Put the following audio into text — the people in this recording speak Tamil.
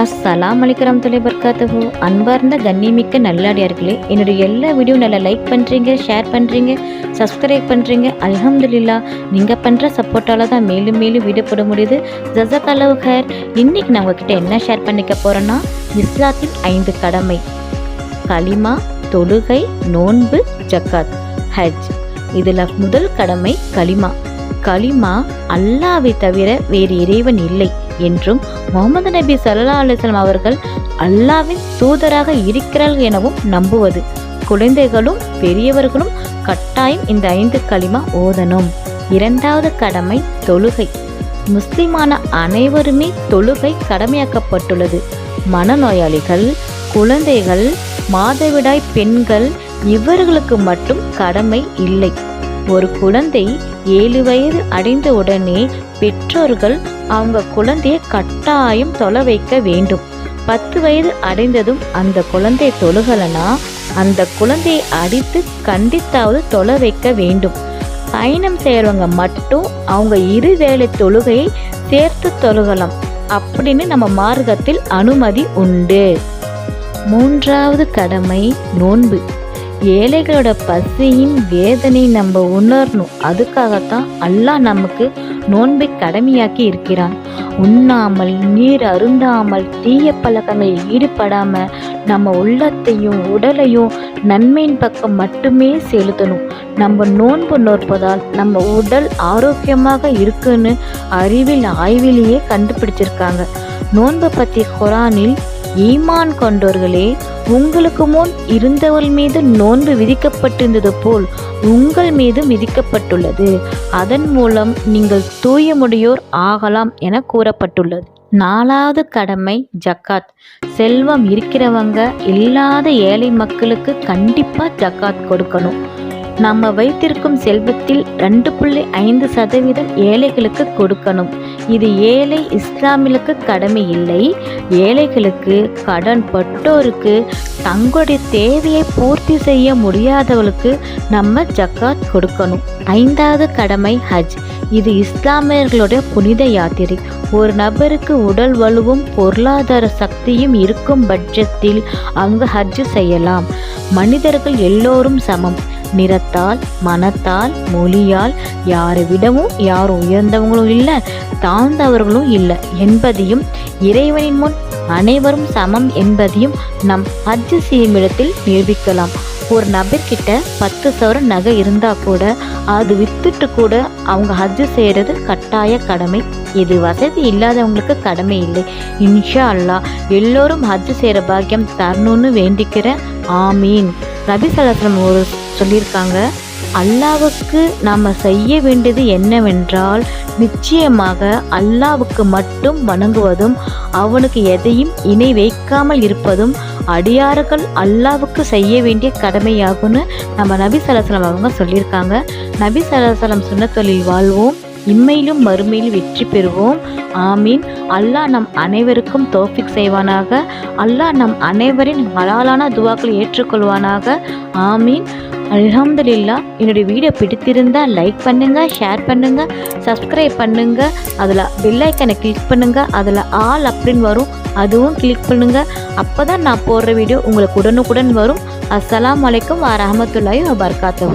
அஸ்ஸலாம் அலைக்கரம் தொலை பர்காத்தஹு அன்பார்ந்த கண்ணிமிக்க நல்லாடியார்களே என்னுடைய எல்லா வீடியோ நல்லா லைக் பண்ணுறீங்க ஷேர் பண்ணுறீங்க சப்ஸ்கிரைப் பண்ணுறீங்க அலமதுல்லா நீங்கள் பண்ணுற சப்போர்ட்டால் தான் மேலும் மேலும் வீடியோ போட முடியுது. ஜசக் அலவ் ஹேர் இன்றைக்கி நான் உங்ககிட்ட என்ன ஷேர் பண்ணிக்க போகிறேன்னா இஸ்லாத்தின் ஐந்து கடமை. கலிமா தொழுகை நோன்பு ஜக்காத் ஹஜ். இதில் முதல் கடமை கலிமா கலிமா அல்லாவை தவிர வேறு இறைவன் இல்லை. என்றும் முகமது நபி சல்லா அலிஸ்லாம் அவர்கள் அல்லாவின் தூதராக இருக்கிறார்கள் எனவும் நம்புவது. குழந்தைகளும் பெரியவர்களும் கட்டாயம் இந்த ஐந்து களிமா ஓதணும். இரண்டாவது கடமை தொழுகை. முஸ்லிமான அனைவருமே தொழுகை கடமையாக்கப்பட்டுள்ளது. மனநோயாளிகள் குழந்தைகள் மாதவிடாய் பெண்கள் இவர்களுக்கு மட்டும் கடமை இல்லை. ஒரு குழந்தை ஏழு வயது அடைந்த உடனே பெற்றோர்கள் அவங்க குழந்தையை கட்டாயம் தொலை வைக்க வேண்டும். பத்து வயது அடைந்ததும் அந்த குழந்தை தொழுகலனா அந்த குழந்தையை அடித்து கண்டித்தாவது தொலை வைக்க வேண்டும். பயணம் செய்கிறவங்க மட்டும் அவங்க இரு வேளை தொழுகையை சேர்த்து தொழுகலாம். அப்படின்னு நம்ம மார்க்கத்தில் அனுமதி உண்டு. மூன்றாவது கடமை நோன்பு. ஏழைகளோட பசியின் வேதனை நம்ம உணரணும். அதுக்காகத்தான் அல்லாஹ் நமக்கு நோன்பை கடமையாக்கி இருக்கிறான். உண்ணாமல் நீர் அருந்தாமல் தீய பழக்கங்களில் ஈடுபடாம நம்ம உள்ளத்தையும் உடலையும் நன்மையின் பக்கம் மட்டுமே செலுத்தணும். நம்ம நோன்பு நோற்பதால் நம்ம உடல் ஆரோக்கியமாக இருக்குன்னு அறிவில் ஆய்விலேயே கண்டுபிடிச்சிருக்காங்க. நோன்பை பற்றி குரானில் ஈமான் கொண்டோர்களே உங்களுக்கு முன் இருந்தவள் மீது நோன்பு விதிக்கப்பட்டிருந்தது போல் உங்கள் மீதும் விதிக்கப்பட்டுள்ளது அதன் மூலம் நீங்கள் தூயமுடையோர் ஆகலாம் என கூறப்பட்டுள்ளது. நாலாவது கடமை ஜக்காத். செல்வம் இருக்கிறவங்க இல்லாத ஏழை மக்களுக்கு கண்டிப்பாக ஜக்காத் கொடுக்கணும். நம்ம வைத்திருக்கும் செல்வத்தில் ரெண்டு புள்ளி ஐந்து சதவீதம் ஏழைகளுக்கு கொடுக்கணும். இது ஏழை இஸ்லாமிலுக்கு கடமை இல்லை. ஏழைகளுக்கு கடன் பட்டோருக்கு தங்களுடைய தேவையை பூர்த்தி செய்ய முடியாதவளுக்கு நம்ம ஜக்காத் கொடுக்கணும். ஐந்தாவது கடமை ஹஜ். இது இஸ்லாமியர்களுடைய புனித யாத்திரை. ஒரு நபருக்கு உடல் வலுவும் பொருளாதார சக்தியும் இருக்கும் பட்சத்தில் அங்கு ஹஜ் செய்யலாம். மனிதர்கள் எல்லோரும் சமம். நிறத்தால் மனத்தால் மொழியால் யாரை விடவும் யாரும் உயர்ந்தவங்களும் இல்லை தாழ்ந்தவர்களும் இல்லை என்பதையும் இறைவனின் முன் அனைவரும் சமம் என்பதையும் நம் ஹஜ் செய்யும் இடத்தில் நிரூபிக்கலாம். ஒரு நபர்கிட்ட பத்து சவரம் நகை இருந்தால் கூட அது வித்துட்டு கூட அவங்க ஹஜ் செய்கிறது கட்டாய கடமை. இது வசதி இல்லாதவங்களுக்கு கடமை இல்லை. இன்ஷா அல்லாஹ் எல்லோரும் ஹஜ் செய்கிற பாக்கியம் தரணும்னு வேண்டிக்கிற. ஆமீன். நபி சலாசலம் ஒரு சொல்லியிருக்காங்க. அல்லாவுக்கு நாம் செய்ய வேண்டியது என்னவென்றால் நிச்சயமாக அல்லாவுக்கு மட்டும் வணங்குவதும் அவனுக்கு எதையும் இணை வைக்காமல் இருப்பதும் அடியார்கள் அல்லாவுக்கு செய்ய வேண்டிய கடமையாகும்னு நம்ம நபி சலசலம் அவங்க சொல்லியிருக்காங்க. நபி சலசலம் சொன்ன தொழில் வாழ்வோம் இம்மையிலும் மறுமையிலும் வெற்றி பெறுவோம். ஆமீன். அல்லாஹ் நம் அனைவருக்கும் தோஃபிக் செய்வானாக. அல்லாஹ் நம் அனைவரின் ஹலாலான துவாக்களை ஏற்றுக்கொள்வானாக. ஆமீன். அலமதுல்லா என்னுடைய வீடியோ பிடித்திருந்தால் லைக் பண்ணுங்கள் ஷேர் பண்ணுங்கள் சப்ஸ்கிரைப் பண்ணுங்கள் அதில் பெல்லைக்கனை கிளிக் பண்ணுங்கள் அதில் ஆல் அப்படின்னு வரும். அதுவும் கிளிக் பண்ணுங்கள் அப்போ தான் நான் போடுற வீடியோ உங்களுக்கு உடனுக்குடன் வரும். அஸ்லாம் அலைக்கும் வரமத்துல்லாயும் வபர்காத்தூ